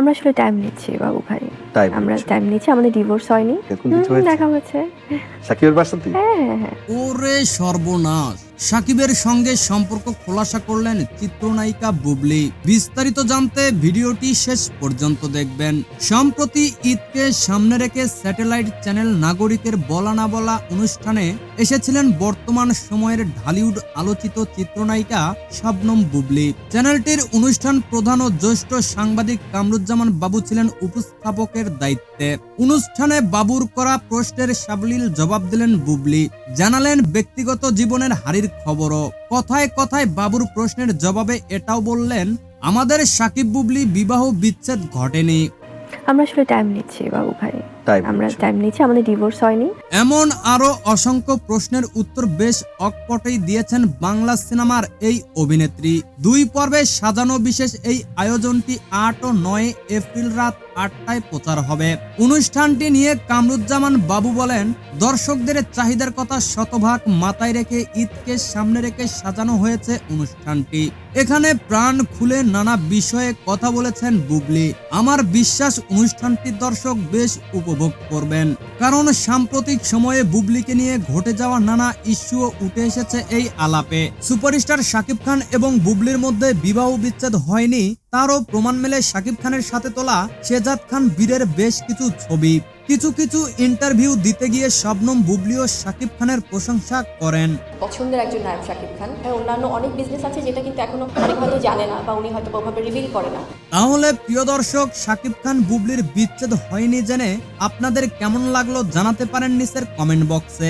আমরা আসলে টাইম নিচ্ছি বাবু ভাই। Time আমরা। টাইম নিচ্ছি আমাদের ডিভোর্স হয়নি। দেখা হয়েছে সাকিবের বাসাতে হ্যাঁ হ্যাঁ হ্যাঁ। ওরে সর্বনাশ। সাকিবের সঙ্গে সম্পর্ক খোলাসা করলেন চিত্রনায়িকা বুবলি। বিস্তারিত জানতে ভিডিওটি শেষ পর্যন্ত দেখবেন। সম্প্রতি ঈদকে সামনে রেখে স্যাটেলাইট চ্যানেল নাগরিকের বলা না বলা অনুষ্ঠানে এসেছিলেন বর্তমান সময়ের ঢালিউড আলোচিত চিত্রনায়িকা শবনম বুবলি। চ্যানেলটির অনুষ্ঠান প্রধান ও জ্যেষ্ঠ সাংবাদিক কামরুজ্জামান বাবু ছিলেন উপস্থাপকের দায়িত্বে অনুষ্ঠানে বাবুর করা প্রশ্নের সাবলীল জবাব দিলেন বুবলি। জানালেন, ব্যক্তিগত জীবনের হারির খবরও। কথায় কথায় বাবুর প্রশ্নের জবাবে এটাও বললেন, আমাদের সাকিব বুবলি বিবাহ বিচ্ছেদ ঘটেনি। আমরা আসলে টাইম নিচ্ছি বাবু ভাই। আমরা টাইম নিচ্ছি আমাদের ডিভোর্স হয়নি। এমন আরও অসংখ্য প্রশ্নের উত্তর বেশ অকপটেই দিয়েছেন বাংলা সিনেমার এই অভিনেত্রী। দুই পর্বে সাজানো বিশেষ এই আয়োজনটি আট ও নয় এপ্রিল রাত আটটায় প্রচার হবে। অনুষ্ঠানটি নিয়ে কামরুজ্জামান বাবু বলেন দর্শকদের চাহিদার কথা শতভাগ মাথায় রেখে ঈদকে সামনে রেখে সাজানো হয়েছে অনুষ্ঠানটি। এখানে প্রাণ খুলে নানা বিষয়ে কথা বলেছেন বুবলি। আমার বিশ্বাস অনুষ্ঠানটি দর্শক বেশ উপভোগ করবেন। কারণ সাম্প্রতিক সময়ে বুবলিকে নিয়ে ঘটে যাওয়া নানা ইস্যুও উঠে এসেছে এই আলাপে। সুপারস্টার শাকিব খান এবং বুবলির মধ্যে বিবাহ বিচ্ছেদ হয়নি, তারও প্রমাণ মেলে শাকিব খানের সাথে তোলা শেজাদ খান বীরের বেশ কিছু ছবি। কিছু কিছু ইন্টারভিউ দিতে গিয়ে শবনম বুবলি ও শাকিব খানের প্রশংসা করেন। পছন্দের একজন নায়ক শাকিব খান। হ্যাঁ অন্যান্য অনেক বিজনেস আছে যেটা কিন্তু এখনও অনেক হয়তো জানে না বা উনি হয়তো ওভাবে রিভিল করে না। তাহলে প্রিয় দর্শক শাকিব খান বুবলির বিচ্ছেদ হয়নি জেনে আপনাদের কেমন লাগল জানাতে পারেন নিচের কমেন্ট বক্সে